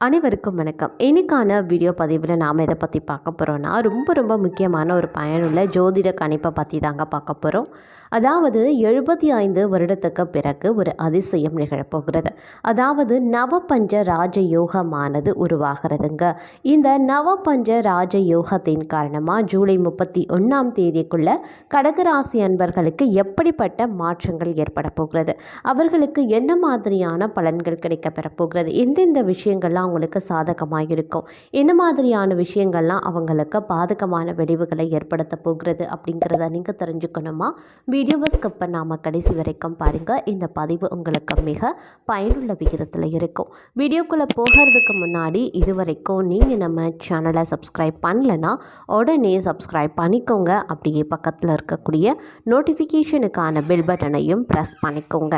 அனைவருக்கும் வணக்கம். இன்றைக்கான வீடியோ பதிவில் நாம் இதை பற்றி பார்க்க போகிறோன்னா ரொம்ப ரொம்ப முக்கியமான ஒரு பயனுள்ள ஜோதிட கணிப்பை பற்றி தாங்க பார்க்க போகிறோம் அதாவது எழுபத்தி ஐந்து வருடத்துக்கு பிறகு ஒரு அதிசயம் நிகழப்போகிறது. அதாவது நவபஞ்ச ராஜயோகமானது உருவாகிறதுங்க. இந்த நவபஞ்ச ராஜயோகத்தின் காரணமாக ஜூலை முப்பத்தி ஒன்றாம் தேதிக்குள்ள கடகராசி அன்பர்களுக்கு எப்படிப்பட்ட மாற்றங்கள் ஏற்பட போகிறது? அவர்களுக்கு என்ன மாதிரியான பலன்கள் கிடைக்க பெறப்போகிறது எந்தெந்த விஷயங்கள்லாம் அவங்களுக்கு சாதகமாக இருக்கும் என்ன மாதிரியான விஷயங்கள்லாம் அவங்களுக்கு பாதகமான விளைவுகளை ஏற்படுத்த போகிறது அப்படிங்கிறத நீங்கள் தெரிஞ்சுக்கணுமா? வீடியோவை ஸ்கிப் பண்ணாமல் கடைசி வரைக்கும் பாருங்கள் இந்த பதிவு உங்களுக்கு மிக பயனுள்ள விகிதத்தில் இருக்கும். வீடியோக்குள்ளே போகிறதுக்கு முன்னாடி இது வரைக்கும் நீங்கள் நம்ம சேனலை சப்ஸ்கிரைப் பண்ணலன்னா உடனே சப்ஸ்கிரைப் பண்ணிக்கோங்க. அப்படியே பக்கத்தில் இருக்கக்கூடிய நோட்டிஃபிகேஷனுக்கான பெல் பட்டனையும் ப்ரெஸ் பண்ணிக்கோங்க.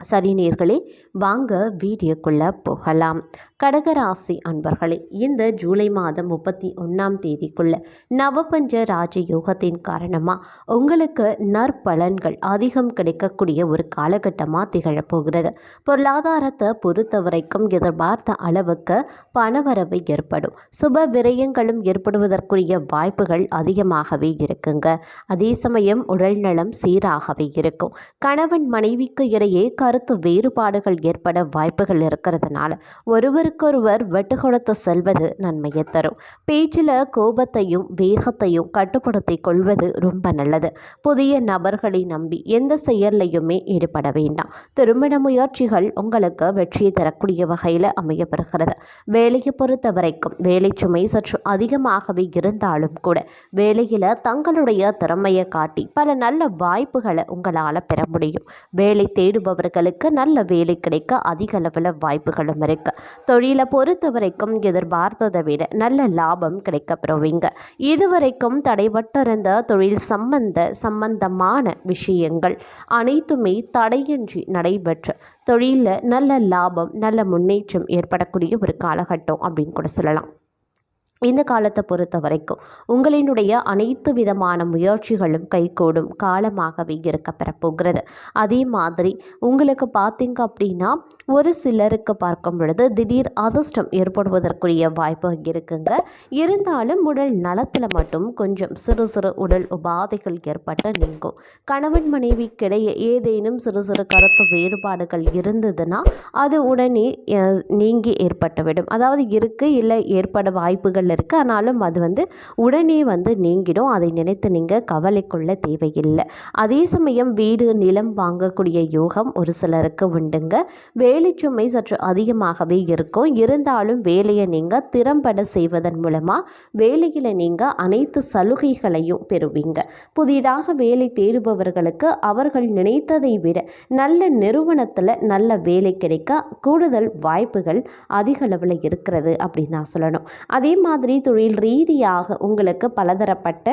சரி நேர்களே வாங்க வீடியோக்குள்ளே போகலாம். கடகராசி அன்பர்களே இந்த ஜூலை மாதம் முப்பத்தி ஒன்றாம் தேதிக்குள்ள நவபஞ்ச ராஜயோகத்தின் காரணமாக உங்களுக்கு நற்பலன்கள் அதிகம் கிடைக்கக்கூடிய ஒரு காலகட்டமாக திகழப்போகிறது. பொருளாதாரத்தை பொறுத்த வரைக்கும் எதிர்பார்த்த அளவுக்கு பணவரவு ஏற்படும். சுப விரயங்களும் ஏற்படுவதற்குரிய வாய்ப்புகள் அதிகமாகவே இருக்குங்க. அதே சமயம் உடல்நலம் சீராகவே இருக்கும். கணவன் மனைவிக்கு இடையே கருத்து வேறுபாடுகள் ஏற்பட வாய்ப்புகள் இருக்கிறதுனால ஒருவருக்கொருவர் வெட்டுகொடுத்து செல்வது நன்மையை தரும். பேச்சில் கோபத்தையும் வேகத்தையும் கட்டுப்படுத்தி கொள்வது ரொம்ப நல்லது. புதிய நபர்களை நம்பி எந்த செயல்லையுமே ஈடுபட வேண்டாம். திருமண முயற்சிகள் உங்களுக்கு வெற்றியை தரக்கூடிய வகையில் அமையப்பெறுகிறது. வேலையை பொறுத்த வரைக்கும் வேலை சுமை சற்று அதிகமாகவே இருந்தாலும் கூட வேலையில் தங்களுடைய திறமையை காட்டி பல நல்ல வாய்ப்புகளை உங்களால் பெற முடியும். வேலை தேடுபவர்கள் தேடுபவர்களுக்கு நல்ல வேலை கிடைக்க அதிக அளவில் வாய்ப்புகளும் இருக்கு. தொழிலை பொறுத்த வரைக்கும் எதிர்பார்த்ததை விட நல்ல லாபம் கிடைக்க பெறுவீங்க இதுவரைக்கும் தடைபட்டிருந்த தொழில் சம்பந்த சம்பந்தமான விஷயங்கள் அனைத்துமே தடையின்றி நடைபெற்று தொழிலில் நல்ல லாபம் நல்ல முன்னேற்றம் ஏற்படக்கூடிய ஒரு காலகட்டம் அப்படின்னு கூட சொல்லலாம். இந்த காலத்தை பொறுத்த வரைக்கும் உங்களினுடைய அனைத்து விதமான முயற்சிகளும் கைகூடும் காலமாகவே இருக்க பெறப்போகிறது. அதே மாதிரி உங்களுக்கு பார்த்தீங்க அப்படின்னா ஒரு சிலருக்கு பார்க்கும் பொழுது திடீர் அதிர்ஷ்டம் ஏற்படுவதற்குரிய வாய்ப்பு இருக்குங்க. இருந்தாலும் உடல் நலத்தில் மட்டும் கொஞ்சம் சிறு சிறு உடல் உபாதைகள் ஏற்பட்டு நீங்கும். கணவன் மனைவிக்கிடையே ஏதேனும் சிறு சிறு கருத்து வேறுபாடுகள் இருந்ததுன்னா அது உடனே நீங்கி ஏற்பட்டுவிடும். அதாவது இருக்குது இல்லை ஏற்பட வாய்ப்புகள் இருக்குது ஆனாலும் அது வந்து உடனே வந்து நீங்கிடும். அதை நினைத்து நீங்கள் கவலை கொள்ள தேவையில்லை. அதே சமயம் வீடு நிலம் வாங்கக்கூடிய யோகம் ஒரு சிலருக்கு உண்டுங்க. வேலைச்சுமை சற்று அதிகமாகவே இருக்கும். இருந்தாலும் வேலையை நீங்கள் திறம்பட செய்வதன் மூலமாக வேலையில் நீங்கள் அனைத்து சலுகைகளையும் பெறுவீங்க. புதிதாக வேலை தேடுபவர்களுக்கு அவர்கள் நினைத்ததை விட நல்ல நிறுவனத்தில் நல்ல வேலை கிடைக்க கூடுதல் வாய்ப்புகள் அதிக அளவில் இருக்கிறது அப்படின்னு நான் சொல்லணும். அதே மாதிரி தொழில் ரீதியாக உங்களுக்கு பலதரப்பட்ட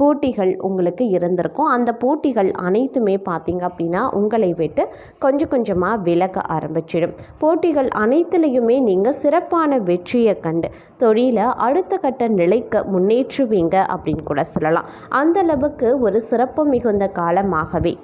போட்டிகள் உங்களுக்கு இருந்திருக்கும். அந்த போட்டிகள் அனைத்துமே பார்த்திங்க அப்படின்னா உங்களை விட்டு கொஞ்சம் கொஞ்சமாக விலக ஆரம்பிச்சிடும். போட்டிகள் அனைத்துலேயுமே நீங்கள் சிறப்பான வெற்றியை கண்டு தொழிலை அடுத்த கட்ட நிலைக்கு முன்னேற்றுவீங்க அப்படின்னு கூட சொல்லலாம். அந்தளவுக்கு ஒரு சிறப்பு மிகுந்த காலமாகவே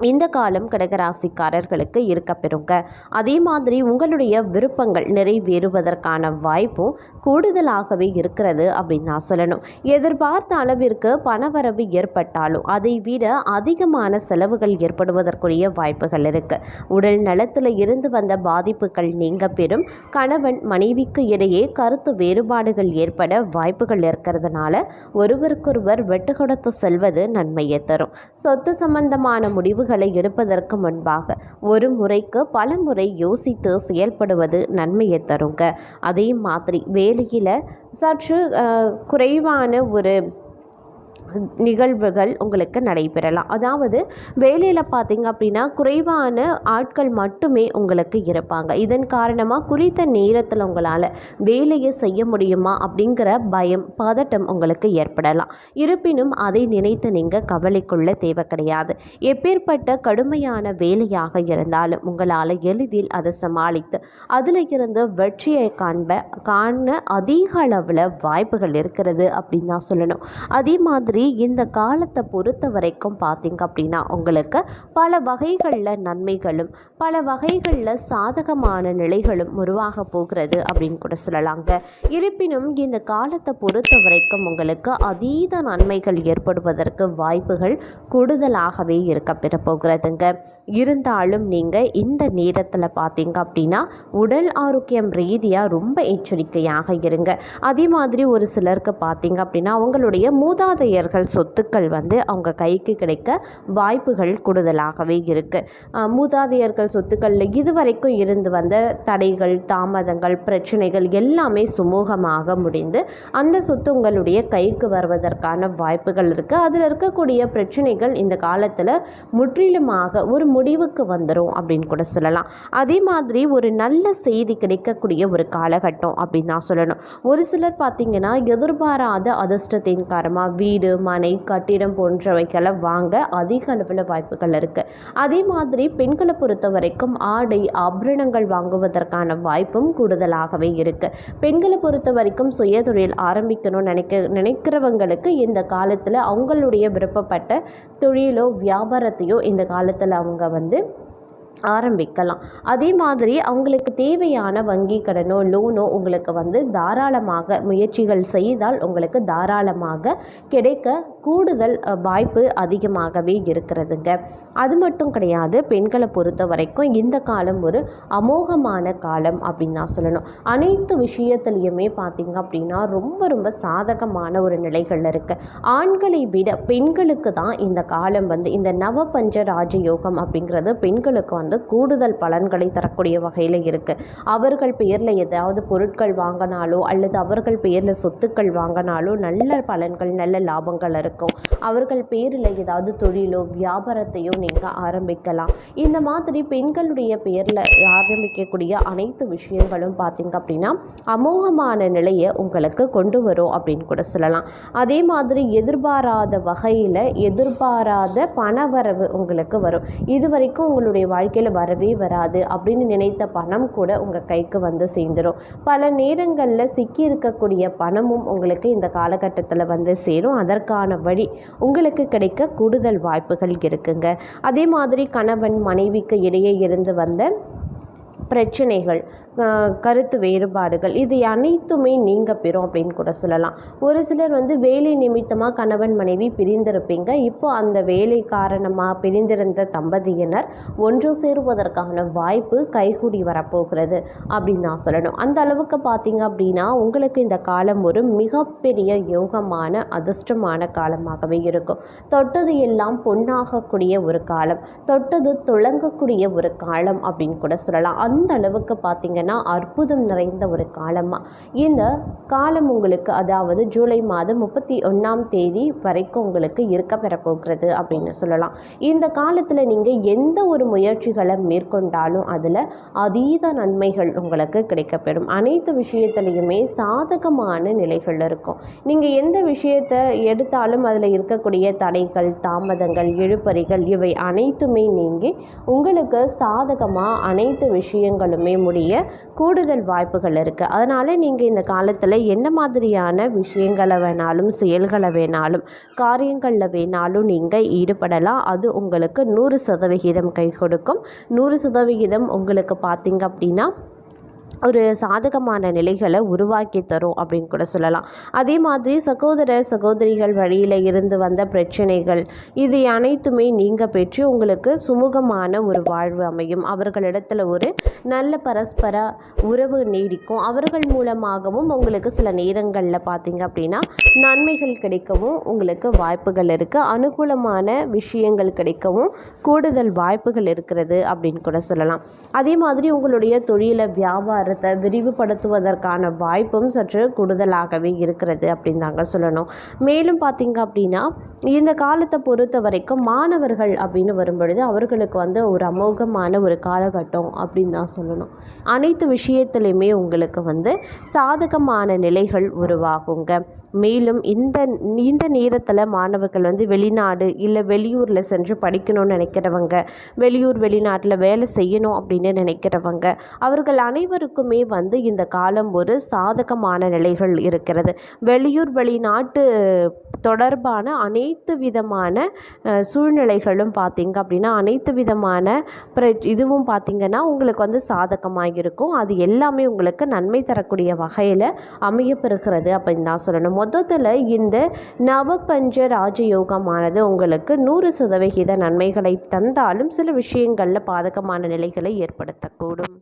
இந்த காலம் கடகராசிக்காரர்களுக்கு இருக்க பெறுங்க. அதே மாதிரி உங்களுடைய விருப்பங்கள் நிறைவேறுவதற்கான வாய்ப்பும் கூடுதலாகவே இருக்கிறது அப்படின்னு நான் சொல்லணும். எதிர்பார்த்த அளவிற்கு பணவரவு ஏற்பட்டாலும் அதை விட அதிகமான செலவுகள் ஏற்படுவதற்குரிய வாய்ப்புகள் இருக்கு. உடல் நலத்தில் இருந்து வந்த பாதிப்புகள் நீங்க பெறும். கணவன் மனைவிக்கு இடையே கருத்து வேறுபாடுகள் ஏற்பட வாய்ப்புகள் இருக்கிறதுனால ஒருவருக்கொருவர் வெட்டு கொடுத்து செல்வது நன்மையை தரும். சொத்து சம்பந்தமான முடிவுகளை எடுப்பதற்கு முன்பாக ஒரு முறைக்கு பல முறை யோசித்து செயல்படுவது நன்மையை தருங்க. அதே மாதிரி வேலையில் சற்று குறைவான ஒரு நிகழ்வுகள் உங்களுக்கு நடைபெறலாம். அதாவது வேலையில் பார்த்தீங்க அப்படின்னா குறைவான ஆட்கள் மட்டுமே உங்களுக்கு இருப்பாங்க. இதன் காரணமாக குறித்த நேரத்தில் உங்களால் வேலையை செய்ய முடியுமா அப்படிங்கிற பயம் பதட்டம் உங்களுக்கு ஏற்படலாம். இருப்பினும் அதை நினைத்து நீங்கள் கவலைக்குள்ள தேவை கிடையாது. எப்பேற்பட்ட கடுமையான வேலையாக இருந்தாலும் உங்களால் எளிதில் அதை சமாளித்து அதில் இருந்து வெற்றியை காண்ப காண அதிக அளவில் வாய்ப்புகள் இருக்கிறது அப்படின்னு தான் சொல்லணும். அதே மாதிரி மாதிரி இந்த காலத்தை பொறுத்த வரைக்கும் பார்த்திங்க அப்படின்னா உங்களுக்கு பல வகைகளில் நன்மைகளும் பல வகைகளில் சாதகமான நிலைகளும் உருவாக போகிறது அப்படின்னு கூட சொல்லலாங்க. இருப்பினும் இந்த காலத்தை பொறுத்த வரைக்கும் உங்களுக்கு அதீத நன்மைகள் ஏற்படுவதற்கு வாய்ப்புகள் கூடுதலாகவே இருக்க போகிறதுங்க. இருந்தாலும் நீங்கள் இந்த நேரத்தில் பார்த்தீங்க அப்படின்னா உடல் ஆரோக்கியம் ரீதியாக ரொம்ப எச்சரிக்கையாக இருங்க. அதே மாதிரி ஒரு சிலருக்கு பார்த்தீங்க அப்படின்னா அவங்களுடைய மூதாதையர்கள் சொத்துக்கள் வந்து அவங்க கைக்கு கிடைக்க வாய்ப்புகள் கூடுதலாகவே இருக்குது மூதாதையர்கள் சொத்துக்களில் இதுவரைக்கும் இருந்து வந்த தடைகள் தாமதங்கள் பிரச்சனைகள் எல்லாமே சுமூகமாக முடிந்து அந்த சொத்து உங்களுடைய கைக்கு வருவதற்கான வாய்ப்புகள் இருக்குது அதில் இருக்கக்கூடிய பிரச்சனைகள் இந்த காலத்தில் முற்றிலுமாக ஒரு முடிவுக்கு வந்துடும் அப்படின்னு கூட சொல்லலாம். அதே மாதிரி ஒரு நல்ல செய்தி கிடைக்கக்கூடிய ஒரு காலகட்டம் அப்படின்னு நான் சொல்லணும். ஒரு சிலர் பார்த்திங்கன்னா எதிர்பாராத அதிர்ஷ்டத்தின் காரணமாக வீடு மனை கட்டிடம் போன்றவைகளை வாங்க அதிக அளவில் வாய்ப்புகள் இருக்குது அதே மாதிரி பெண்களை பொறுத்த வரைக்கும் ஆடை ஆபரணங்கள் வாங்குவதற்கான வாய்ப்பும் கூடுதலாகவே இருக்குது பெண்களை பொறுத்த வரைக்கும் சுயதொழில் ஆரம்பிக்கணும்னு நினைக்க நினைக்கிறவங்களுக்கு இந்த காலத்தில் அவங்களுடைய விருப்பப்பட்ட தொழிலோ வியாபாரத்தையோ இந்த காலத்தில் அவங்க வந்து ஆரம்பிக்கலாம். அதே மாதிரி அவங்களுக்கு தேவையான வங்கி கடனோ லோனோ உங்களுக்கு வந்து தாராளமாக முயற்சிகள் செய்தால் உங்களுக்கு தாராளமாக கிடைக்க கூடுதல் வாய்ப்பு அதிகமாகவே இருக்கிறதுங்க. அது மட்டும் கிடையாது பெண்களை பொறுத்த வரைக்கும் இந்த காலம் ஒரு அமோகமான காலம் அப்படின்னு தான் சொல்லணும். அனைத்து விஷயத்துலையுமே பார்த்திங்க அப்படின்னா ரொம்ப ரொம்ப சாதகமான ஒரு நிலைகள் இருக்குது ஆண்களை விட பெண்களுக்கு தான் இந்த காலம் வந்து இந்த நவபஞ்ச ராஜயோகம் அப்படிங்கிறது பெண்களுக்கு வந்து கூடுதல் பலன்களை தரக்கூடிய வகையில் இருக்குது அவர்கள் பெயரில் ஏதாவது பொருட்கள் வாங்கினாலோ அல்லது அவர்கள் பெயரில் சொத்துக்கள் வாங்கினாலோ நல்ல பலன்கள் நல்ல லாபங்கள் இருக்கும். அவர்கள் பேரில் ஏதாவது தொழிலோ வியாபாரத்தையோ நீங்கள் ஆரம்பிக்கலாம். இந்த மாதிரி பெண்களுடைய பெயரில் ஆரம்பிக்கக்கூடிய அனைத்து விஷயங்களும் பார்த்திங்க அப்படின்னா அமோகமான நிலையை உங்களுக்கு கொண்டு வரும் அப்படின்னு கூட சொல்லலாம். அதே மாதிரி எதிர்பாராத வகையில் எதிர்பாராத பணவரவு உங்களுக்கு வரும். இது வரைக்கும் உங்களுடைய வாழ்க்கை வாழ்க்கையில் வரவே வராது அப்படின்னு நினைத்த பணம் கூட உங்கள் கைக்கு வந்து சேர்ந்துடும் பல நேரங்களில் சிக்கி இருக்கக்கூடிய பணமும் உங்களுக்கு இந்த காலகட்டத்தில் வந்து சேரும். அதற்கான வழி உங்களுக்கு கிடைக்க கூடுதல் வாய்ப்புகள் இருக்குங்க. அதே மாதிரி கணவன் மனைவிக்கு இடையே இருந்து வந்த பிரச்சனைகள் கருத்து வேறுபாடுகள் இது அனைத்துமே நீங்க பெறும் அப்படின்னு கூட சொல்லலாம். ஒரு சிலர் வந்து வேலை நிமித்தமாக கணவன் மனைவி பிரிந்திருப்பீங்க. இப்போ அந்த வேலை காரணமாக பிரிந்திருந்த தம்பதியினர் ஒன்று சேருவதற்கான வாய்ப்பு கைகூடி வரப்போகிறது அப்படின்னு நான் சொல்லணும். அந்த அளவுக்கு பார்த்தீங்க அப்படின்னா உங்களுக்கு இந்த காலம் ஒரு மிகப்பெரிய யோகமான அதிர்ஷ்டமான காலமாகவே இருக்கும். தொட்டது எல்லாம் பொன்னாகக்கூடிய ஒரு காலம் தொட்டது துளங்கக்கூடிய ஒரு காலம் அப்படின்னு கூட சொல்லலாம். அந்த அளவுக்கு பார்த்தீங்கன்னா அற்புதம் நிறைந்த ஒரு காலமாக இந்த காலம் உங்களுக்கு அதாவது ஜூலை மாதம் முப்பத்தி ஒன்றாம் தேதி வரைக்கும் உங்களுக்கு இருக்க பெறப்போகிறது அப்படின்னு சொல்லலாம். இந்த காலத்தில் நீங்கள் எந்த ஒரு முயற்சிகளை மேற்கொண்டாலும் அதில் அதீத நன்மைகள் உங்களுக்கு கிடைக்கப்பெறும். அனைத்து விஷயத்துலையுமே சாதகமான நிலைகள் இருக்கும். நீங்கள் எந்த விஷயத்தை எடுத்தாலும் அதில் இருக்கக்கூடிய தடைகள் தாமதங்கள் இழுப்பறிகள் இவை அனைத்துமே நீங்கி உங்களுக்கு சாதகமாக அனைத்து விஷயங்களுமே முடிய கூடுதல் வாய்ப்புகள் இருக்குது அதனால் நீங்கள் இந்த காலத்தில் என்ன மாதிரியான விஷயங்களை வேணாலும் செயல்களை வேணாலும் காரியங்களில் வேணாலும் நீங்கள் ஈடுபடலாம். அது உங்களுக்கு நூறு சதவிகிதம் கை கொடுக்கும். நூறு சதவிகிதம் உங்களுக்கு பார்த்தீங்க அப்படின்னா ஒரு சாதகமான நிலைகளை உருவாக்கி தரும் அப்படின்னு கூட சொல்லலாம். அதே மாதிரி சகோதர சகோதரிகள் வழியில் இருந்து வந்த பிரச்சனைகள் இது அனைத்துமே நீங்கள் பெற்று உங்களுக்கு சுமூகமான ஒரு வாழ்வு அமையும். அவர்களிடத்தில் ஒரு நல்ல பரஸ்பர உறவு நீடிக்கும். அவர்கள் மூலமாகவும் உங்களுக்கு சில நேரங்களில் பார்த்தீங்க அப்படின்னா நன்மைகள் கிடைக்கவும் உங்களுக்கு வாய்ப்புகள் இருக்குது அனுகூலமான விஷயங்கள் கிடைக்கவும் கூடுதல் வாய்ப்புகள் இருக்கிறது அப்படின்னு கூட சொல்லலாம். அதே மாதிரி உங்களுடைய தொழிலை கருத்தை விரிவுபடுத்துவதற்கான வாய்ப்பும் சற்று கூடுதலாகவே இருக்கிறது அப்படின்னு தாங்க சொல்லணும். மேலும் பார்த்தீங்க அப்படின்னா இந்த காலத்தை பொறுத்த வரைக்கும் மாணவர்கள் அப்படின்னு வரும்பொழுது அவர்களுக்கு வந்து ஒரு அமோகமான ஒரு காலகட்டம் அப்படின்னு தான் சொல்லணும். அனைத்து விஷயத்துலையுமே உங்களுக்கு வந்து சாதகமான நிலைகள் உருவாகுங்க. மேலும் இந்த இந்த நேரத்தில் மாணவர்கள் வந்து வெளிநாடு இல்லை வெளியூரில் சென்று படிக்கணும்னு நினைக்கிறவங்க வெளியூர் வெளிநாட்டில் வேலை செய்யணும் அப்படின்னு நினைக்கிறவங்க அவர்கள் அனைவரும் அனைவருக்குமே வந்து இந்த காலம் ஒரு சாதகமான நிலைகள் இருக்கிறது. வெளியூர் வெளிநாட்டு தொடர்பான அனைத்து விதமான சூழ்நிலைகளும் பார்த்திங்க அப்படின்னா அனைத்து விதமான இதுவும் பார்த்திங்கன்னா உங்களுக்கு வந்து சாதகமாக இருக்கும் அது எல்லாமே உங்களுக்கு நன்மை தரக்கூடிய வகையில் அமையப்பெறுகிறது அப்படின்னு தான் சொல்லணும். மொத்தத்தில் இந்த நவபஞ்ச ராஜயோகமானது உங்களுக்கு நூறு சதவிகித நன்மைகளை தந்தாலும் சில விஷயங்களில் பாதகமான நிலைகளை ஏற்படுத்தக்கூடும்.